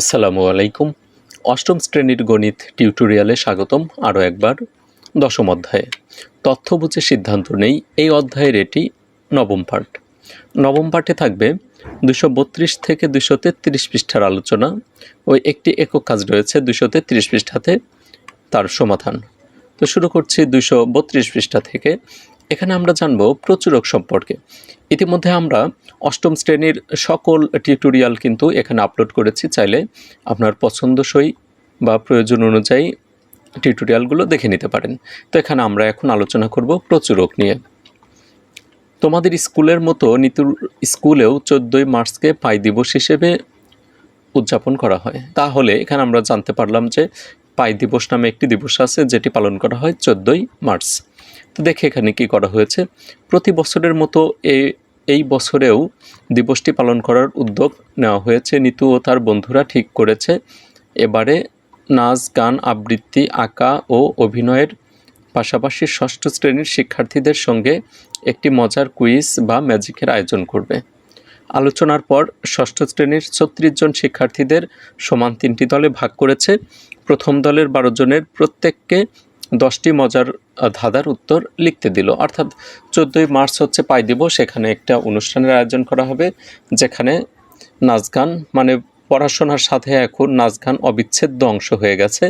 আসসালামু আলাইকুম। অষ্টম শ্রেণির গণিত টিউটোরিয়ালে স্বাগতম আরও একবার দশম অধ্যায়ে। তথ্য বুঝে সিদ্ধান্ত নেই, এই অধ্যায়ের এটি নবম পার্ট নবম পার্টে থাকবে দুশো বত্রিশ থেকে দুশো তেত্রিশ পৃষ্ঠার আলোচনা ওই একটি একক কাজ রয়েছে দুশো তেত্রিশ পৃষ্ঠাতে তার সমাধান। তো শুরু করছি দুশো বত্রিশ পৃষ্ঠা থেকে। এখানে আমরা জানব প্রচুরক সম্পর্কে। ইতিমধ্যে আমরা অষ্টম শ্রেণির সকল টিউটোরিয়াল কিন্তু এখানে আপলোড করেছি। চাইলে আপনার পছন্দসই বা প্রয়োজন অনুযায়ী টিউটোরিয়ালগুলো দেখে নিতে পারেন। তো এখানে আমরা এখন আলোচনা করব প্রচুরক নিয়ে। তোমাদের স্কুলের মতো নিতুর স্কুলেও চোদ্দোই মার্চকে পাই দিবস হিসেবে উদযাপন করা হয়। তাহলে এখানে আমরা জানতে পারলাম যে পাই দিবস নামে একটি দিবস আছে, যেটি পালন করা হয় চোদ্দোই মার্চ। দেখে এখানে কি করা হয়েছে? প্রতি বছরের মতো এই এই বছরেও দিবসটি পালন করার উদ্যোগ নেওয়া হয়েছে। নিতু ও তার বন্ধুরা ঠিক করেছে। এবারে নাচ, গান, আবৃত্তি, আঁকা ও অভিনয়ের পাশাপাশি ষষ্ঠ শ্রেণির শিক্ষার্থীদের সঙ্গে একটি মজার কুইজ বা ম্যাজিকের আয়োজন করবে। আলোচনার পর ষষ্ঠ শ্রেণির ছত্রিশ জন শিক্ষার্থীদের সমান তিনটি দলে ভাগ করেছে। প্রথম দলের বারো জনের প্রত্যেককে দশটি মজার ধাঁধার উত্তর লিখতে দিল। অর্থাৎ চোদ্দোই মার্চ হচ্ছে পাই দিবস সেখানে একটা অনুষ্ঠানের আয়োজন করা হবে, যেখানে নাচ গান মানে পড়াশোনার সাথে এখন নাচ গান অবিচ্ছেদ্য অংশ হয়ে গেছে।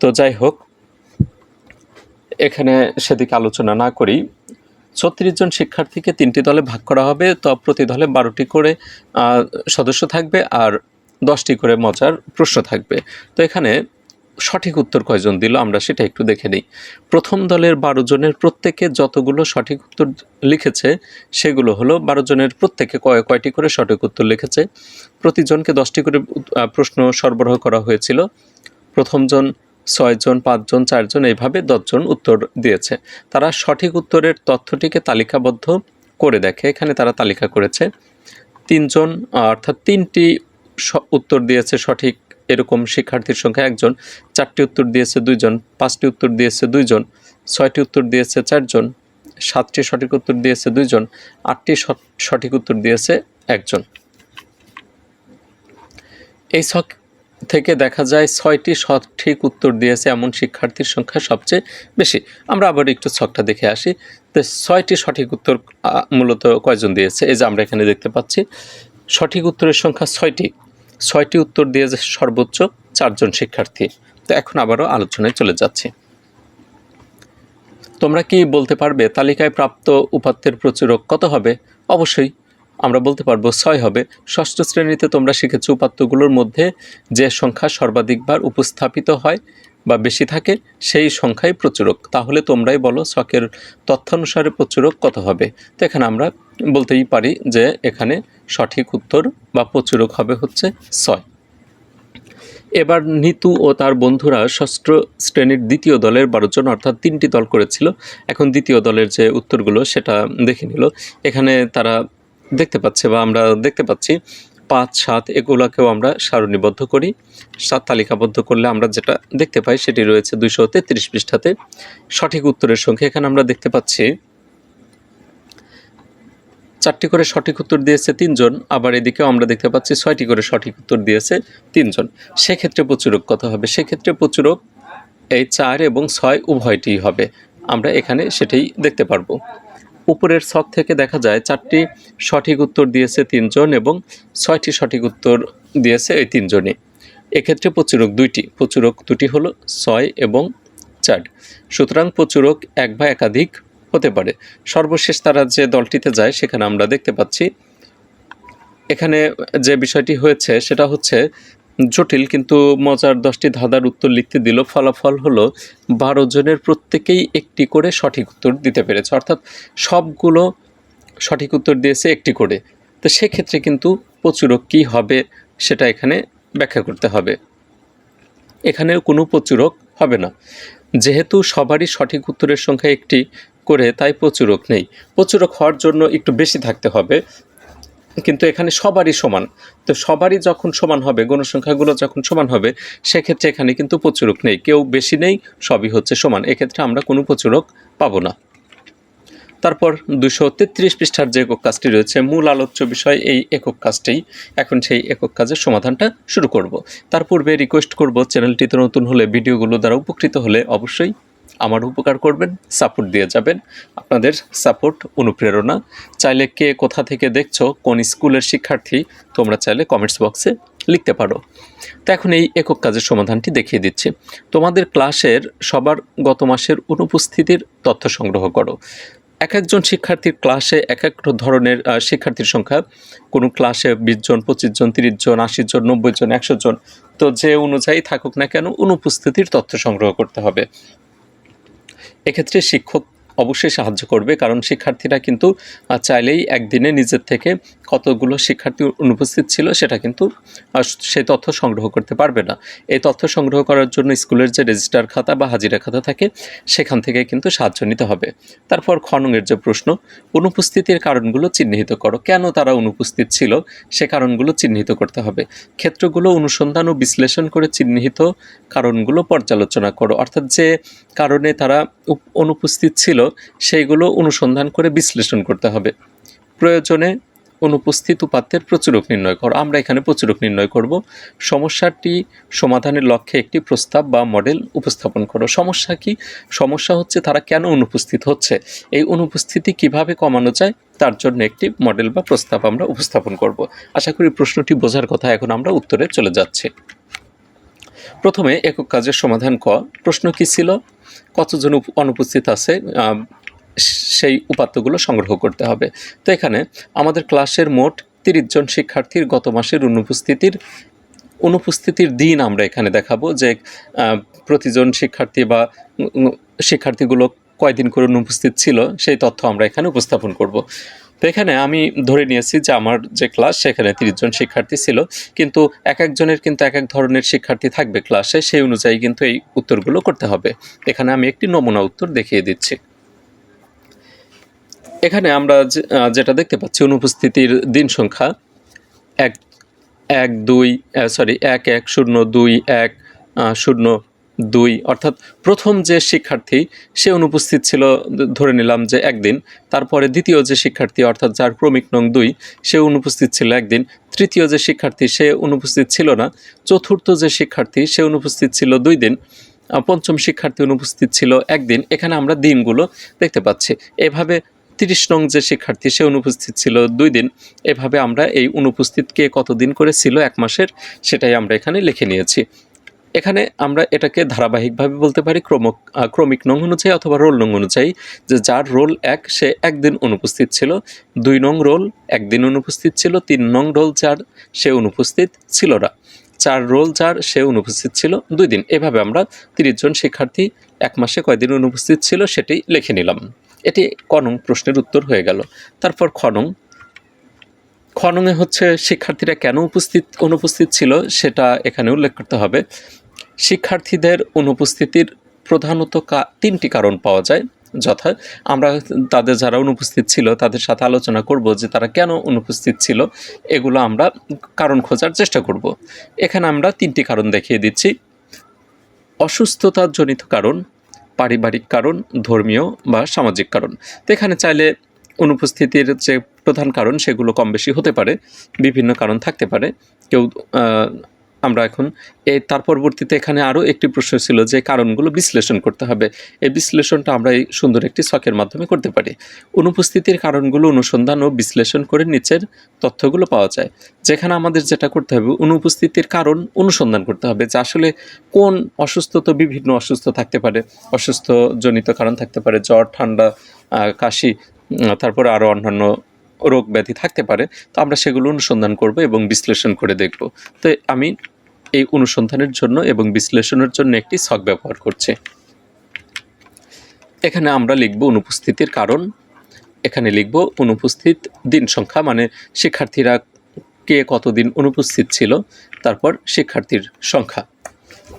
তো যাই হোক, এখানে সেদিকে আলোচনা না করি। ছত্রিশ জন শিক্ষার্থীকে তিনটি দলে ভাগ করা হবে, তো প্রতি দলে বারোটি করে সদস্য থাকবে আর দশটি করে মজার প্রশ্ন থাকবে। তো এখানে সঠিক উত্তর কয়জন দিল আমরা সেটা একটু দেখে নিই। প্রথম দলের বারো জনের প্রত্যেকে যতগুলো সঠিক উত্তর লিখেছে, সেগুলো হলো বারো জনের প্রত্যেকে কয় কয়টি করে সঠিক উত্তর লিখেছে। প্রতিজনকে দশটি করে প্রশ্ন সরবরাহ করা হয়েছিল। প্রথমজন ছয়জন পাঁচজন চারজন এইভাবে দশজন উত্তর দিয়েছে। তারা সঠিক উত্তরের তথ্যটিকে তালিকাবদ্ধ করে দেখে, এখানে তারা তালিকা করেছে। তিনজন অর্থাৎ তিনটি উত্তর দিয়েছে সঠিক এরকম শিক্ষার্থীর সংখ্যা একজন, চারটি উত্তর দিয়েছে দুইজন, পাঁচটি উত্তর দিয়েছে দুইজন, ছয়টি উত্তর দিয়েছে চারজন, সাতটি সঠিক উত্তর দিয়েছে দুইজন, আটটি সঠিক উত্তর দিয়েছে একজন। এই ছক থেকে দেখা যায় ছয়টি সঠিক উত্তর দিয়েছে এমন শিক্ষার্থীর সংখ্যা সবচেয়ে বেশি। আমরা আবার একটু ছকটা দেখে আসি। তো ছয়টি সঠিক উত্তর মূলত কয়জন দিয়েছে? এই যে আমরা এখানে দেখতে পাচ্ছি, সঠিক উত্তরের সংখ্যা ছয়টি। ছয়টি উত্তর দিয়েছে সর্বোচ্চ চারজন শিক্ষার্থী। তো এখন আবারও আলোচনায় চলে যাচ্ছি। তোমরা কি বলতে পারবে, তালিকায় প্রাপ্ত উপাত্তের প্রচুরক কত হবে? অবশ্যই আমরা বলতে পারব ছয় হবে। ষষ্ঠ শ্রেণীতে তোমরা শিখেছ উপাত্তগুলোর মধ্যে যে সংখ্যা সর্বাধিকবার উপস্থাপিত হয় বা বেশি থাকে, সেই সংখ্যাই প্রচুরক। তাহলে তোমরাই বলো ছকের তথ্যানুসারে প্রচুরক কত হবে। তো এখানে আমরা বলতেই পারি যে এখানে সঠিক উত্তর বা প্রচুরক হবে হচ্ছে ছয়। এবার নিতু ও তার বন্ধুরা ষষ্ঠ শ্রেণির দ্বিতীয় দলের বারো জন, অর্থাৎ তিনটি দল করেছিল। এখন দ্বিতীয় দলের যে উত্তরগুলো সেটা দেখে নিল। এখানে তারা দেখতে পাচ্ছে বা আমরা দেখতে পাচ্ছি পাঁচ, সাত, এগুলোকেও আমরা সারণীবদ্ধ করি। সাত তালিকাবদ্ধ করলে আমরা যেটা দেখতে পাই সেটি রয়েছে দুইশো তেত্রিশ পৃষ্ঠাতে। সঠিক উত্তরের সংখ্যা এখানে আমরা দেখতে পাচ্ছি। চারটি করে সঠিক উত্তর দিয়েছে তিনজন, আবার এদিকেও আমরা দেখতে পাচ্ছি ছয়টি করে সঠিক উত্তর দিয়েছে তিনজন। সেক্ষেত্রে প্রচুরক কত হবে? সেক্ষেত্রে প্রচুরক এই চার এবং ছয় উভয়টি হবে। আমরা এখানে সেটাই দেখতে পারব। উপরের ছক থেকে দেখা যায় চারটি সঠিক উত্তর দিয়েছে তিনজন এবং ছয়টি সঠিক উত্তর দিয়েছে এই তিনজনই। এক্ষেত্রে প্রচুরক দুইটি, প্রচুরক দুটি হলো ছয় এবং চার। সুতরাং প্রচুরক এক বা একাধিক হতে পারে। সর্বশেষ তারা যে দলটিতে যায় সেখানে আমরা দেখতে পাচ্ছি। এখানে যে বিষয়টি হয়েছে সেটা হচ্ছে জটিল, কিন্তু মজার দশটি ধাঁধার উত্তর লিখতে দিল। ফলাফল হলো, বারো জনের প্রত্যেকেই একটি করে সঠিক উত্তর দিতে পেরেছে। অর্থাৎ সবগুলো সঠিক উত্তর দিয়েছে একটি করে। তো সেক্ষেত্রে কিন্তু প্রচুরক কী হবে সেটা এখানে ব্যাখ্যা করতে হবে। এখানে কোনো প্রচুরক হবে না। যেহেতু সবারই সঠিক উত্তরের সংখ্যা একটি করে, তাই প্রচুরক নেই। প্রচুরক হওয়ার জন্য একটু বেশি থাকতে হবে। কিন্তু এখানে সবারই সমান। তো সবারই যখন সমান হবে, গণসংখ্যাগুলো যখন সমান হবে, সেক্ষেত্রে এখানে কিন্তু প্রচুরক নেই। কেউ বেশি নেই, সবই হচ্ছে সমান। এক্ষেত্রে আমরা কোনো প্রচুরক পাবো না। তারপর দুশো তেত্রিশ পৃষ্ঠার যে একক কাজটি রয়েছে, মূল আলোচ্য বিষয় এই একক কাজটি। এখন সেই একক কাজের সমাধানটা শুরু করব। তার পূর্বে রিকোয়েস্ট করব, চ্যানেলটিতে নতুন হলে, ভিডিওগুলো দ্বারা উপকৃত হলে অবশ্যই আমার উপকার করবেন সাপোর্ট দিয়ে যাবেন। আপনাদের সাপোর্ট অনুপ্রেরণা। চাইলে কে কোথা থেকে দেখছ, কোন স্কুলের শিক্ষার্থী, তোমরা চাইলে কমেন্টস বক্সে লিখতে পারো। তো এখন এই একক কাজের সমাধানটি দেখিয়ে দিচ্ছি। তোমাদের ক্লাসের সবার গত মাসের অনুপস্থিতির তথ্য সংগ্রহ করো। এক একজন শিক্ষার্থীর ক্লাসে এক এক ধরনের শিক্ষার্থীর সংখ্যা। কোনো ক্লাসে বিশ জন, পঁচিশ জন, তিরিশ জন, আশি জন, নব্বই জন, একশো জন। তো যে অনুযায়ী থাকুক না কেন, অনুপস্থিতির তথ্য সংগ্রহ করতে হবে। এক্ষেত্রে শিক্ষক অবশ্যই সাহায্য করবে কারণ শিক্ষার্থীরা কিন্তু চাইলেই একদিনে নিজের থেকে কতগুলো শিক্ষার্থী অনুপস্থিত ছিল সেটা কিন্তু সেই তথ্য সংগ্রহ করতে পারবে না। এই তথ্য সংগ্রহ করার জন্য স্কুলের যে রেজিস্টার খাতা বা হাজিরা খাতা থাকে, সেখান থেকে কিন্তু সাহায্য নিতে হবে। তারপর খননের যে প্রশ্ন, অনুপস্থিতির কারণগুলো চিহ্নিত করো। কেন তারা অনুপস্থিত ছিল? সে কারণগুলো চিহ্নিত করতে হবে। ক্ষেত্রগুলো অনুসন্ধান ও বিশ্লেষণ করে চিহ্নিত কারণগুলো পর্যালোচনা করো। অর্থাৎ যে কারণে তারা অনুপস্থিত ছিল, সেইগুলো অনুসন্ধান করে বিশ্লেষণ করতে হবে। প্রয়োজনে অনুপস্থিত উপাত্তের প্রচুরক নির্ণয় করো। আমরা এখানে প্রচুরক নির্ণয় করব। সমস্যাটি সমাধানের লক্ষ্যে একটি প্রস্তাব বা মডেল উপস্থাপন করো। সমস্যা কি? সমস্যা হচ্ছে তারা কেন অনুপস্থিত হচ্ছে? এই অনুপস্থিতি কীভাবে কমানো যায়? তার জন্য একটি মডেল বা প্রস্তাব আমরা উপস্থাপন করব। আশা করি প্রশ্নটি বোঝার কথা এখন আমরা উত্তরে চলে যাচ্ছি। প্রথমে একক কাজের সমাধান ক। প্রশ্ন কি ছিল? কতজন অনুপস্থিত আছে? সেই উপাত্তগুলো সংগ্রহ করতে হবে। তো এখানে আমাদের ক্লাসের মোট তিরিশ জন শিক্ষার্থীর গত মাসের অনুপস্থিতির অনুপস্থিতির দিন আমরা এখানে দেখাবো যে প্রতিজন শিক্ষার্থী বা শিক্ষার্থীগুলো কয়দিন করে অনুপস্থিত ছিল, সেই তথ্য আমরা এখানে উপস্থাপন করব। তো এখানে আমি ধরে নিয়েছি যে, আমার যে ক্লাস সেখানে তিরিশ জন শিক্ষার্থী ছিল, কিন্তু এক একজনের কিন্তু এক এক ধরনের শিক্ষার্থী থাকবে ক্লাসে, সেই অনুযায়ী কিন্তু এই উত্তরগুলো করতে হবে। এখানে আমি একটি নমুনা উত্তর দেখিয়ে দিচ্ছি। এখানে আমরা যেটা দেখতে পাচ্ছি অনুপস্থিতির দিন সংখ্যা এক এক, দুই সরি এক এক, শূন্য, দুই, এক শূন্য, দুই, অর্থাৎ প্রথম যে শিক্ষার্থী, সে অনুপস্থিত ছিল ধরে নিলাম যে একদিন। তারপরে দ্বিতীয় যে শিক্ষার্থী, অর্থাৎ যার ক্রমিক নং দুই, সে অনুপস্থিত ছিল একদিন। তৃতীয় যে শিক্ষার্থী, সে অনুপস্থিত ছিল না। চতুর্থ যে শিক্ষার্থী, সে অনুপস্থিত ছিল দুই দিন। পঞ্চম শিক্ষার্থী অনুপস্থিত ছিল একদিন। এখানে আমরা দিনগুলো দেখতে পাচ্ছি। এভাবে তিরিশ নং যে শিক্ষার্থী, সে অনুপস্থিত ছিল দুই দিন। এভাবে আমরা এই অনুপস্থিতকে কতদিন করে ছিল, এক মাসের, সেটাই আমরা এখানে লিখে নিয়েছি। এখানে আমরা এটাকে ধারাবাহিকভাবে বলতে পারি ক্রমক ক্রমিক নং অনুযায়ী অথবা রোল নং অনুযায়ী, যে যার রোল এক, সে একদিন অনুপস্থিত ছিল। দুই নং রোল একদিন অনুপস্থিত ছিল, তিন নং রোল যার, সে অনুপস্থিত ছিল না। চার রোল চার সে অনুপস্থিত ছিল দুই দিন। এভাবে আমরা তিরিশ জন শিক্ষার্থী এক মাসে কয়দিন অনুপস্থিত ছিল, সেটি লিখে নিলাম। এটি কনং প্রশ্নের উত্তর হয়ে গেল। তারপর খনং খননে হচ্ছে শিক্ষার্থীরা কেন উপস্থিত, অনুপস্থিত ছিল সেটা এখানে উল্লেখ করতে হবে। শিক্ষার্থীদের অনুপস্থিতির প্রধানত তিনটি কারণ পাওয়া যায়। যথা, আমরা তাদের যারা অনুপস্থিত ছিল তাদের সাথে আলোচনা করব যে তারা কেন অনুপস্থিত ছিল, এগুলো আমরা কারণ খোঁজার চেষ্টা করব। এখানে আমরা তিনটি কারণ দেখিয়ে দিচ্ছি। অসুস্থতার জনিত কারণ পারিবারিক কারণ, ধর্মীয় বা সামাজিক কারণ। তো এখানে চাইলে অনুপস্থিতির যে প্রধান কারণ সেগুলো কম বেশি হতে পারে, বিভিন্ন কারণ থাকতে পারে। কেউ আমরা এখন, এই তার পরবর্তীতে এখানে আরও একটি প্রশ্ন ছিল যে কারণগুলো বিশ্লেষণ করতে হবে। এই বিশ্লেষণটা আমরা এই সুন্দর একটি ছকের মাধ্যমে করতে পারি। অনুপস্থিতির কারণগুলো অনুসন্ধান ও বিশ্লেষণ করে নিচের তথ্যগুলো পাওয়া যায়। যেখানে আমাদের যেটা করতে হবে, অনুপস্থিতির কারণ অনুসন্ধান করতে হবে যে আসলে কোন অসুস্থ তো বিভিন্ন অসুস্থ থাকতে পারে অসুস্থ জনিত কারণ থাকতে পারে, জ্বর, ঠান্ডা কাশি তারপরে আরও অন্যান্য রোগ ব্যাধি থাকতে পারে। তো আমরা সেগুলো অনুসন্ধান করব এবং বিশ্লেষণ করে দেখব। তো আমি এই অনুসন্ধানের জন্য এবং বিশ্লেষণের জন্য একটি ছক ব্যবহার করছে। এখানে আমরা লিখব অনুপস্থিতির কারণ। এখানে লিখব অনুপস্থিত দিন সংখ্যা মানে শিক্ষার্থীরা কে কতদিন অনুপস্থিত ছিল, তারপর শিক্ষার্থীর সংখ্যা।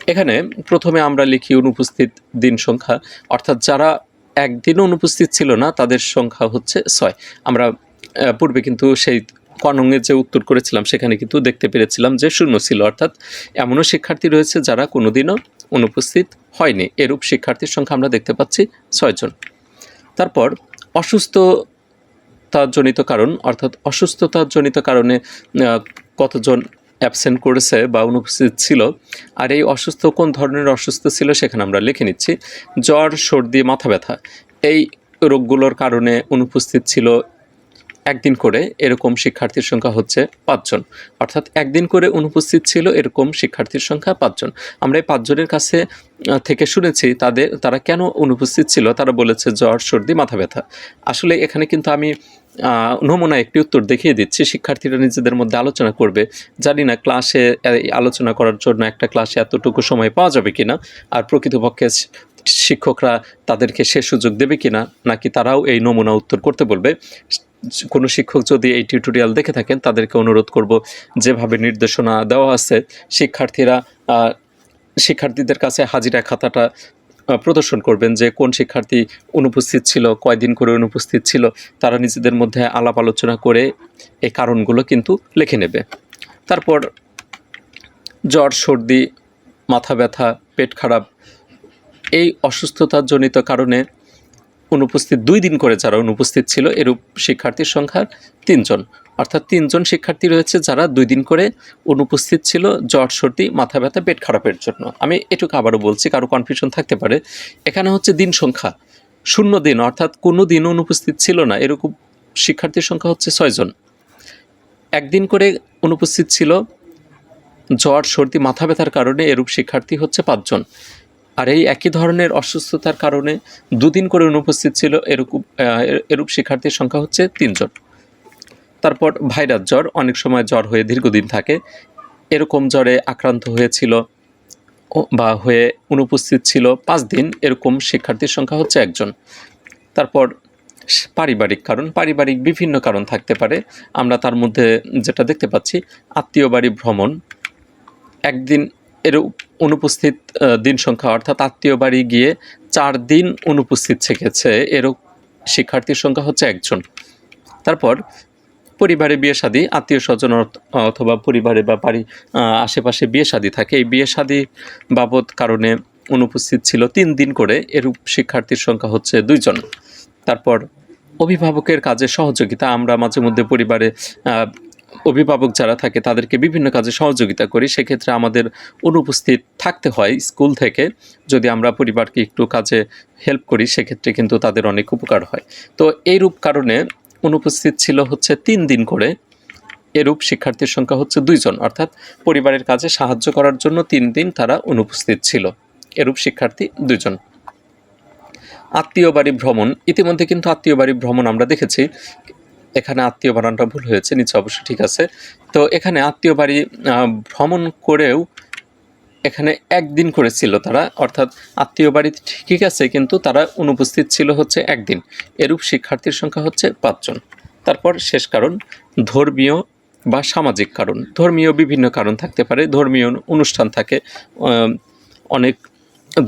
এখানে প্রথমে আমরা লিখি অনুপস্থিত দিন সংখ্যা, অর্থাৎ যারা একদিনও অনুপস্থিত ছিল না, তাদের সংখ্যা হচ্ছে ছয়। আমরা পূর্বে কিন্তু সেই কনঙের যে উত্তর করেছিলাম, সেখানে কিন্তু দেখতে পেরেছিলাম যে শূন্য ছিল। অর্থাৎ এমনও শিক্ষার্থী রয়েছে যারা কোনোদিনও অনুপস্থিত হয়নি। এরূপ শিক্ষার্থীর সংখ্যা আমরা দেখতে পাচ্ছি ছয়জন তারপর অসুস্থতাজনিত কারণ, অর্থাৎ অসুস্থতাজনিত কারণে কতজন অ্যাবসেন্ট করেছে বা অনুপস্থিত ছিল, আর এই অসুস্থ কোন ধরনের অসুস্থ ছিল সেখানে আমরা লিখে নিচ্ছি। জ্বর, সর্দি, মাথা ব্যথা, এই রোগগুলোর কারণে অনুপস্থিত ছিল একদিন করে এরকম শিক্ষার্থীর সংখ্যা হচ্ছে পাঁচজন। অর্থাৎ একদিন করে অনুপস্থিত ছিল এরকম শিক্ষার্থীর সংখ্যা পাঁচজন। আমরা এই পাঁচজনের কাছে থেকে শুনেছি তাদের, তারা কেন অনুপস্থিত ছিল? তারা বলেছে, জ্বর, সর্দি, মাথা ব্যথা। আসলে এখানে কিন্তু আমি নমুনা একটি উত্তর দেখিয়ে দিচ্ছি। শিক্ষার্থীরা নিজেদের মধ্যে আলোচনা করবে। জানি না ক্লাসে আলোচনা করার জন্য একটা ক্লাসে এতটুকু সময় পাওয়া যাবে কিনা, আর প্রকৃতপক্ষে শিক্ষকরা তাদেরকে সে সুযোগ দেবে কিনা, নাকি তারাও এই নমুনা উত্তর করতে বলবে। কোনো শিক্ষক যদি এই টিউটোরিয়াল দেখে থাকেন, তাদেরকে অনুরোধ করব, যেভাবে নির্দেশনা দেওয়া আছে, শিক্ষার্থীরা শিক্ষার্থীদের কাছে হাজিরা খাতাটা প্রদর্শন করবেন যে কোন শিক্ষার্থী অনুপস্থিত ছিল, কয়দিন করে অনুপস্থিত ছিল, তারা নিজেদের মধ্যে আলাপ আলোচনা করে এই কারণগুলো কিন্তু লিখে নেবে। তারপর জ্বর, সর্দি, মাথা ব্যথা, পেট খারাপ, এই অসুস্থতার জনিত কারণে অনুপস্থিত দুই দিন করে যারা অনুপস্থিত ছিল, এরূপ শিক্ষার্থীর সংখ্যা তিনজন। অর্থাৎ তিনজন শিক্ষার্থী রয়েছে যারা দুই দিন করে অনুপস্থিত ছিল জ্বর সর্দি মাথা ব্যথা, পেট খারাপের জন্য। আমি এটুকু আবারও বলছি, কারও কনফিউশন থাকতে পারে। এখানে হচ্ছে দিন সংখ্যা। শূন্য দিন, অর্থাৎ কোনো দিন অনুপস্থিত ছিল না। এরকম শিক্ষার্থীর সংখ্যা হচ্ছে ছয়জন একদিন করে অনুপস্থিত ছিল জ্বর সর্দি মাথা ব্যথার কারণে এরূপ শিক্ষার্থী হচ্ছে পাঁচজন। আর এই একই ধরনের অসুস্থতার কারণে দুদিন করে অনুপস্থিত ছিল এরকম এরূপ শিক্ষার্থীর সংখ্যা হচ্ছে তিনজন। তারপর ভাইরাস জ্বর, অনেক সময় জ্বর হয়ে দীর্ঘদিন থাকে। এরকম জ্বরে আক্রান্ত হয়েছিল বা হয়ে অনুপস্থিত ছিল পাঁচ দিন, এরকম শিক্ষার্থীর সংখ্যা হচ্ছে একজন। তারপর পারিবারিক কারণ, পারিবারিক বিভিন্ন কারণ থাকতে পারে। আমরা তার মধ্যে যেটা দেখতে পাচ্ছি আত্মীয় বাড়ি ভ্রমণ। একদিন এর অনুপস্থিত দিন সংখ্যা অর্থাৎ আত্মীয় বাড়ি গিয়ে চার দিন অনুপস্থিত থেকেছে। এরূপ শিক্ষার্থীর সংখ্যা হচ্ছে একজন। তারপর পরিবারে বিয়ে শাদী আত্মীয় স্বজন অথবা পরিবারে বা বাড়ি আশেপাশে বিয়ে শাদী থাকে। এই বিয়ে শাদী বাবদ কারণে অনুপস্থিত ছিল তিন দিন করে। এরূপ শিক্ষার্থীর সংখ্যা হচ্ছে দুইজন। তারপর অভিভাবকের কাজে সহযোগিতা। আমরা মাঝে মধ্যে পরিবারে অভিভাবক যারা থাকে, তাদেরকে বিভিন্ন কাজে সহযোগিতা করি। সেক্ষেত্রে আমাদের অনুপস্থিত থাকতে হয় স্কুল থেকে। যদি আমরা পরিবারকে একটু কাজে হেল্প করি, সেক্ষেত্রে কিন্তু তাদের অনেক উপকার হয়। তো এইরূপ কারণে অনুপস্থিত ছিল হচ্ছে তিন দিন করে। এরূপ শিক্ষার্থীর সংখ্যা হচ্ছে দুইজন অর্থাৎ পরিবারের কাজে সাহায্য করার জন্য তিন দিন তারা অনুপস্থিত ছিল। এরূপ শিক্ষার্থী দুজন আত্মীয় বাড়ি ভ্রমণ। ইতিমধ্যে কিন্তু আত্মীয় বাড়ি ভ্রমণ আমরা দেখেছি। এখানে আত্মীয় বানানটা ভুল হয়েছে, নিচে অবশ্যই ঠিক আছে। তো এখানে আত্মীয় বাড়ি ভ্রমণ করেও এখানে একদিন করেছিল তারা, অর্থাৎ আত্মীয় বাড়ি ঠিক আছে, কিন্তু তারা অনুপস্থিত ছিল হচ্ছে একদিন। এরূপ শিক্ষার্থীর সংখ্যা হচ্ছে পাঁচজন। তারপর শেষ কারণ, ধর্মীয় বা সামাজিক কারণ। ধর্মীয় বিভিন্ন কারণ থাকতে পারে, ধর্মীয় অনুষ্ঠান থাকে অনেক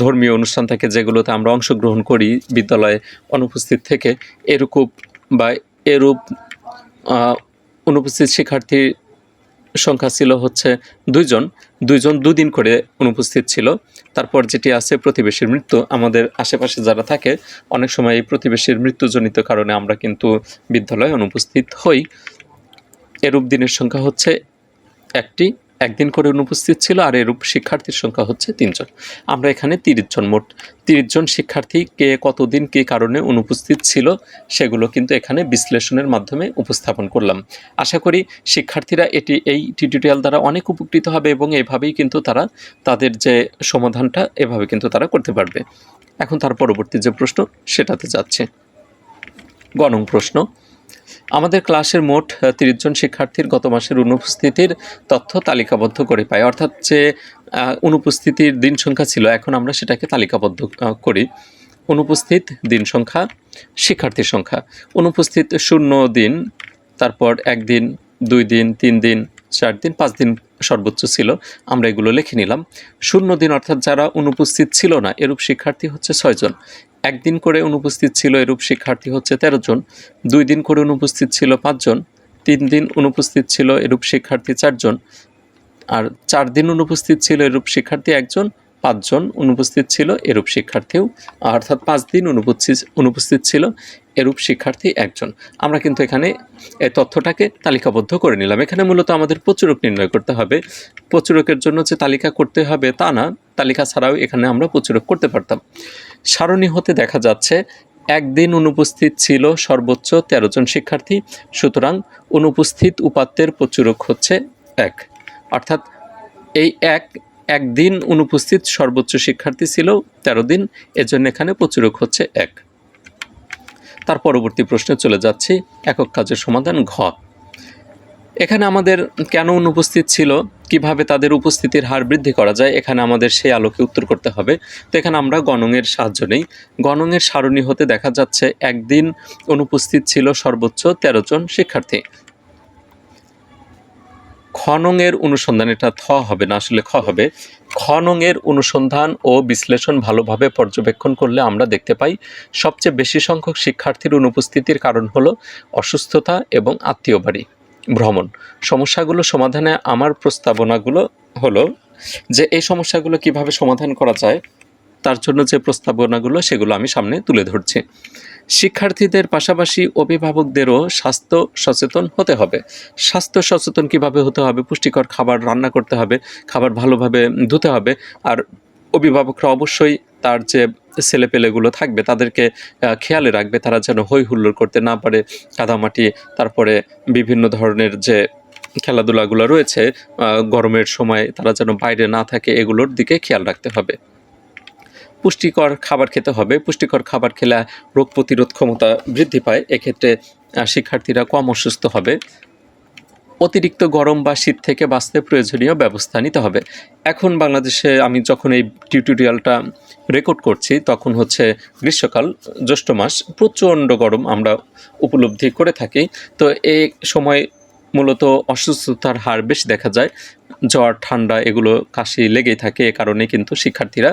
ধর্মীয় অনুষ্ঠান থাকে যেগুলোতে আমরা অংশগ্রহণ করি, বিদ্যালয়ে অনুপস্থিত থেকে এরকম বা এরূপ অনুপস্থিত শিক্ষার্থীর সংখ্যা ছিল হচ্ছে দুইজন। দুইজন দুদিন করে অনুপস্থিত ছিল। তারপর যেটি আছে প্রতিবেশীর মৃত্যু। আমাদের আশেপাশে যারা থাকে, অনেক সময় এই প্রতিবেশীর মৃত্যুজনিত কারণে আমরা কিন্তু বিদ্যালয়ে অনুপস্থিত হই। এরূপ দিনের সংখ্যা হচ্ছে একটি। একদিন করে অনুপস্থিত ছিল আর এরূপ শিক্ষার্থীর সংখ্যা হচ্ছে তিনজন। আমরা এখানে তিরিশ জন মোট। তিরিশ জন শিক্ষার্থী কে কতদিন কী কারণে অনুপস্থিত ছিল সেগুলো কিন্তু এখানে বিশ্লেষণের মাধ্যমে উপস্থাপন করলাম। আশা করি শিক্ষার্থীরা এটি, এই টিউটোরিয়াল দ্বারা অনেক উপকৃত হবে এবং এভাবেই কিন্তু তারা তাদের যে সমাধানটা এভাবে কিন্তু তারা করতে পারবে। এখন তার পরবর্তী যে প্রশ্ন সেটাতে যাচ্ছে। গণং প্রশ্ন আমাদের ক্লাসের মোট তিরিশ জন শিক্ষার্থীর গত মাসের অনুপস্থিতির তথ্য তালিকাবদ্ধ করে পাই। অর্থাৎ যে অনুপস্থিতির দিন সংখ্যা ছিল, এখন আমরা সেটাকে তালিকাবদ্ধ করি। অনুপস্থিত দিন সংখ্যা, শিক্ষার্থীর সংখ্যা। অনুপস্থিত শূন্য দিন, তারপর একদিন, দুই দিন, তিন দিন চার দিন, পাঁচ দিন সর্বোচ্চ ছিল। আমরা এগুলো লিখে নিলাম। শূন্য দিন অর্থাৎ যারা অনুপস্থিত ছিল না, এরূপ শিক্ষার্থী হচ্ছে ছয়জন একদিন করে অনুপস্থিত ছিল এরূপ শিক্ষার্থী হচ্ছে তেরো জন। দুই দিন করে অনুপস্থিত ছিল পাঁচজন তিন দিন অনুপস্থিত ছিল এরূপ শিক্ষার্থী চারজন আর চার দিন অনুপস্থিত ছিল এরূপ শিক্ষার্থী একজন। পাঁচজন অনুপস্থিত ছিল, এরূপ শিক্ষার্থীও, অর্থাৎ পাঁচ দিন অনুপস্থিত অনুপস্থিত ছিল, এরূপ শিক্ষার্থী একজন। আমরা কিন্তু এখানে এই তথ্যটাকে তালিকাবদ্ধ করে নিলাম। এখানে মূলত আমাদের প্রচুরক নির্ণয় করতে হবে। প্রচুরকের জন্য যে তালিকা করতে হবে তা না, তালিকা ছাড়াও এখানে আমরা প্রচুরক করতে পারতাম। সারণী হতে দেখা যাচ্ছে, একদিন অনুপস্থিত ছিল সর্বোচ্চ তেরো জন শিক্ষার্থী, সুতরাং অনুপস্থিত উপাত্তের প্রচুরক হচ্ছে এক। অর্থাৎ এই এক একদিন অনুপস্থিত সর্বোচ্চ শিক্ষার্থী ছিল তেরো দিন, এজন্য এখানে প্রচুরক হচ্ছে এক। তার পরবর্তী প্রশ্নে চলে যাচ্ছি, একক কাজের সমাধান ঘ। এখানে আমাদের কেন অনুপস্থিত ছিল, কীভাবে তাদের উপস্থিতির হার বৃদ্ধি করা যায়, এখানে আমাদের সেই আলোকে উত্তর করতে হবে। তো এখানে আমরা গণঙের সাহায্য নেই। গণঙের সারণী হতে দেখা যাচ্ছে, একদিন অনুপস্থিত ছিল সর্বোচ্চ তেরো জন শিক্ষার্থী। খনঙের অনুসন্ধান, এটা থ হবে না, আসলে খ হবে। খনঙের অনুসন্ধান ও বিশ্লেষণ ভালোভাবে পর্যবেক্ষণ করলে আমরা দেখতে পাই, সবচেয়ে বেশি সংখ্যক শিক্ষার্থীর অনুপস্থিতির কারণ হলো অসুস্থতা এবং আত্মীয় বাড়ি। ভ্রমণ। সমস্যাগুলো সমাধানে আমার প্রস্তাবনাগুলো হলো যে, এই সমস্যাগুলো কীভাবে সমাধান করা যায়, তার জন্য যে প্রস্তাবনাগুলো, সেগুলো আমি সামনে তুলে ধরছি। শিক্ষার্থীদের পাশাপাশি অভিভাবকদেরও স্বাস্থ্য সচেতন হতে হবে। স্বাস্থ্য সচেতন কীভাবে হতে হবে, পুষ্টিকর খাবার রান্না করতে হবে, খাবার ভালোভাবে ধুতে হবে, আর অভিভাবকরা অবশ্যই তার যে ছেলেপেলেগুলো থাকবে তাদেরকে খেয়ালে রাখবে, তারা যেন হই হুল্লোড় করতে না পারে, কাদামাটি, তারপরে বিভিন্ন ধরনের যে খেলাধুলাগুলো রয়েছে গরমের সময় তারা যেন বাইরে না থাকে, এগুলোর দিকে খেয়াল রাখতে হবে। পুষ্টিকর খাবার খেতে হবে। পুষ্টিকর খাবার খেলে রোগ প্রতিরোধ ক্ষমতা বৃদ্ধি পায়। এক্ষেত্রে শিক্ষার্থীরা কম অসুস্থ হবে। অতিরিক্ত গরম বা শীত থেকে বাঁচতে প্রয়োজনীয় ব্যবস্থা নিতে হবে। এখন বাংলাদেশে আমি যখন এই টিউটোরিয়ালটা রেকর্ড করছি, তখন হচ্ছে গ্রীষ্মকাল, জ্যৈষ্ঠ মাস, প্রচণ্ড গরম আমরা উপলব্ধি করে থাকি। তো এই সময় মূলত অসুস্থতার হার বেশি দেখা যায়। জ্বর, ঠান্ডা এগুলো কাশি লেগেই থাকে। এ কারণে কিন্তু শিক্ষার্থীরা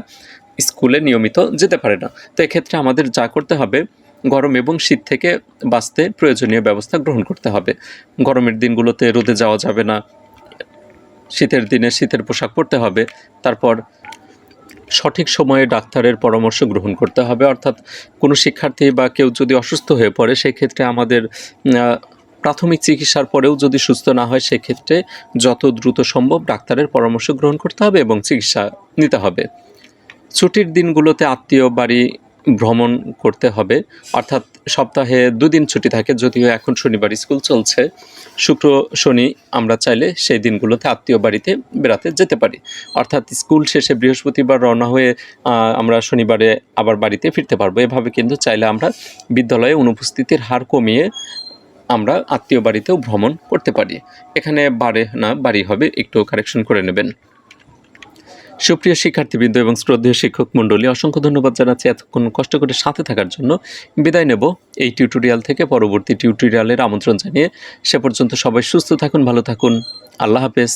স্কুলে নিয়মিত যেতে পারে না। তো এক্ষেত্রে আমাদের যা করতে হবে, গরম এবং শীত থেকে বাঁচতে প্রয়োজনীয় ব্যবস্থা গ্রহণ করতে হবে। গরমের দিনগুলোতে রোদে যাওয়া যাবে না। শীতের দিনে শীতের পোশাক পরতে হবে। তারপর সঠিক সময়ে ডাক্তারের পরামর্শ গ্রহণ করতে হবে। অর্থাৎ কোনো শিক্ষার্থী বা কেউ যদি অসুস্থ হয়ে পড়ে, সেক্ষেত্রে আমাদের প্রাথমিক চিকিৎসার পরেও যদি সুস্থ না হয়, সেক্ষেত্রে যত দ্রুত সম্ভব ডাক্তারের পরামর্শ গ্রহণ করতে হবে এবং চিকিৎসা নিতে হবে। ছুটির দিনগুলোতে আত্মীয় বাড়ি ভ্রমণ করতে হবে। অর্থাৎ সপ্তাহে দুদিন ছুটি থাকে, যদিও এখন শনিবার স্কুল চলছে। শুক্র, শনি আমরা চাইলে সেই দিনগুলোতে আত্মীয় বাড়িতে বেড়াতে যেতে পারি। অর্থাৎ স্কুল শেষে বৃহস্পতিবার রওনা হয়ে আমরা শনিবারে আবার বাড়িতে ফিরতে পারব। এভাবে কিন্তু চাইলে আমরা বিদ্যালয়ে অনুপস্থিতির হার কমিয়ে আমরা আত্মীয় বাড়িতেও ভ্রমণ করতে পারি। এখানে বারে না, বাড়ি হবে, একটু কারেকশন করে নেবেন। সুপ্রিয় শিক্ষার্থীবৃন্দ এবং শ্রদ্ধেয় শিক্ষক মণ্ডলী, অসংখ্য ধন্যবাদ জানাচ্ছি এতক্ষণ কষ্ট করে সাথে থাকার জন্য। বিদায় নেব এই টিউটোরিয়াল থেকে পরবর্তী টিউটোরিয়ালের আমন্ত্রণ জানিয়ে। সে পর্যন্ত সবাই সুস্থ থাকুন, ভালো থাকুন। আল্লাহ হাফেজ।